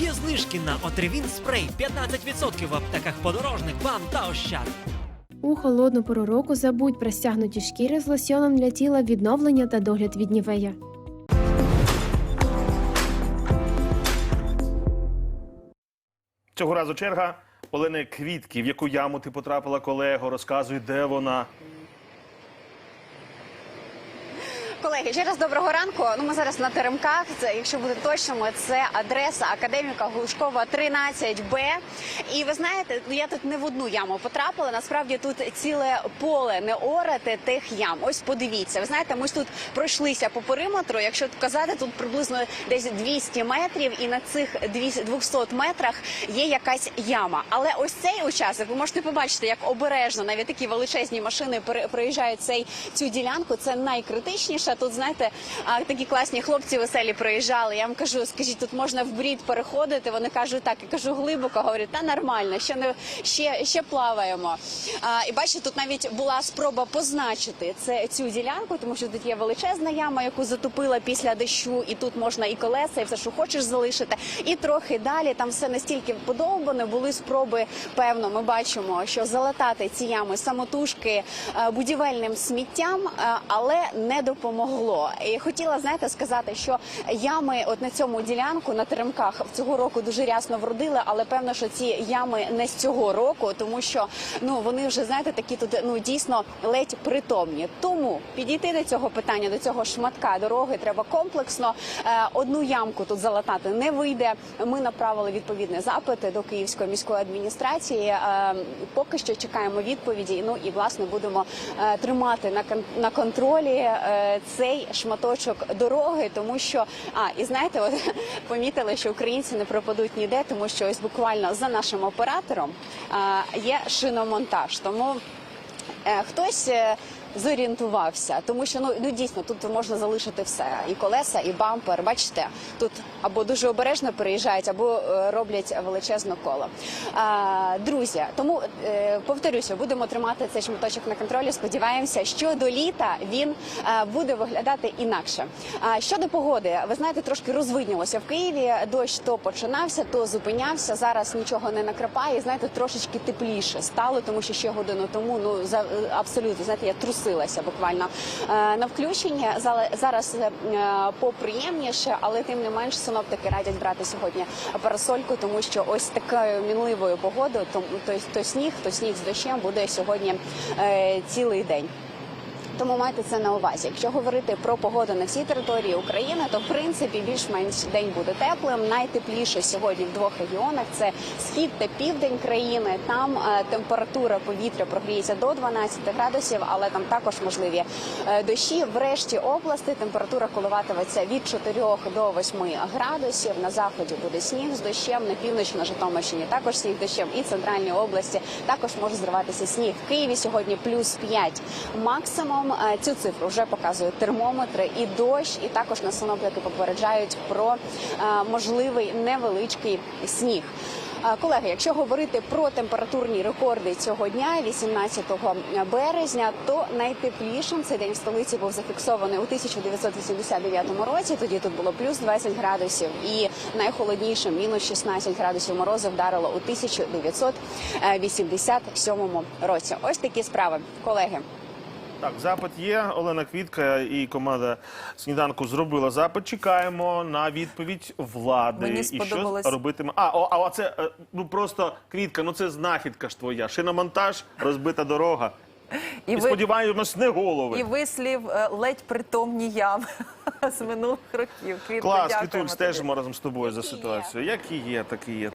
Є знижки на Отривін спрей 15% в аптеках подорожник, бам та ощад. У холодну пору року забудь про стягнуті шкіри з лосьоном для тіла відновлення та догляд від нівея. Цього разу черга Олени Квітки. В яку яму ти потрапила, колего? Розказуй, де вона. Колеги, ще раз доброго ранку. Ну ми зараз на теремках. Це, якщо бути точними, це адреса академіка Глушкова 13Б. І ви знаєте, ну я тут не в одну яму потрапила. Насправді тут ціле поле не орати тих ям. Ось подивіться. Ви знаєте, ми ж тут пройшлися по периметру. Якщо казати, тут приблизно десь 200 метрів, і на цих 200 метрах є якась яма. Але ось цей участок, ви можете побачити, як обережно навіть такі величезні машини проїжджають цей цю ділянку. Це найкритичніше. Тут знаєте, такі класні хлопці веселі проїжджали. Я вам кажу, скажіть, тут можна в брід переходити. Вони кажуть, так я кажу глибоко. Говорять, та нормально, ще не ще, ще плаваємо. А, і бачите, тут навіть була спроба позначити це цю ділянку, тому що тут є величезна яма, яку затопила після дощу, і тут можна і колеса, і все, що хочеш залишити. І трохи далі там все настільки подовбане. Були спроби, певно, ми бачимо, що залатати ці ями самотужки е, будівельним сміттям, е, але не допомогло. І хотіла знаєте сказати, що ями, от на цьому ділянку на теремках цього року дуже рясно вродили, але певно, що ці ями не з цього року, тому що ну вони вже знаєте такі тут ну дійсно ледь притомні. Тому підійти до цього питання, до цього шматка дороги треба комплексно. Е, Одну ямку тут залатати не вийде. Ми направили відповідний запит до Київської міської адміністрації. Е, Поки що чекаємо відповіді. Ну і власне будемо е, тримати на кон- контролі цей шматочок дороги, тому що а і знаєте, от помітили, що українці не пропадуть ніде, тому що ось буквально за нашим оператором а, є шиномонтаж. Тому е, хтось. Зорієнтувався, тому що ну, ну дійсно тут можна залишити все: і колеса, і бампер. Бачите, тут або дуже обережно переїжджають, або е, роблять величезне коло. А, друзі, тому е, повторюся, будемо тримати цей шматочок на контролі. Сподіваємося, що до літа він е, буде виглядати інакше. А щодо погоди, ви знаєте, трошки розвиднілося в Києві. Дощ то починався, то зупинявся. Зараз нічого не накрапає. Знаєте, трошечки тепліше стало, тому що ще годину тому ну за абсолютно знаєте, я трусилася буквально е, на включення. Зараз е, поприємніше, але тим не менш синоптики радять брати сьогодні парасольку, тому що ось такою мінливою погодою, то, то, то сніг, то сніг з дощем буде сьогодні е, цілий день. Тому майте це на увазі. Якщо говорити про погоду на всій території України, то в принципі більш-менш день буде теплим. Найтепліше сьогодні в двох регіонах це схід та південь країни. Там е, температура повітря прогріється до 12 градусів, але там також можливі е, дощі. В решті області температура коливатиметься від 4 до 8 градусів. На заході буде сніг з дощем. На півночі на Житомирщині також сніг дощем. І центральній області також може зриватися сніг. В Києві сьогодні плюс 5 максимум. Е, Цю цифру вже показують термометри і дощ, і також на синоптики попереджають про е, можливий невеличкий сніг. Е, Колеги, якщо говорити про температурні рекорди цього дня, 18 березня, то найтеплішим цей день в столиці був зафіксований у 1989 році. Тоді тут було плюс 20 градусів, і найхолоднішим мінус 16 градусів морозу вдарило у 1987 році. Ось такі справи, колеги. Так, запит є. Олена Квітка і команда сніданку зробила запит. Чекаємо на відповідь влади. Мені І сподобалось. що робитиме. А, о, а це е, ну просто квітка. Ну це знахідка ж твоя. Шиномонтаж, розбита дорога. І, І, ви, сподіваємось, не голови. і вислів е, ледь притомні ями з минулих років. Квітко, Клас, дякуємо Квітуль, тобі. стежимо разом з тобою за ситуацією. Як і є, так і є.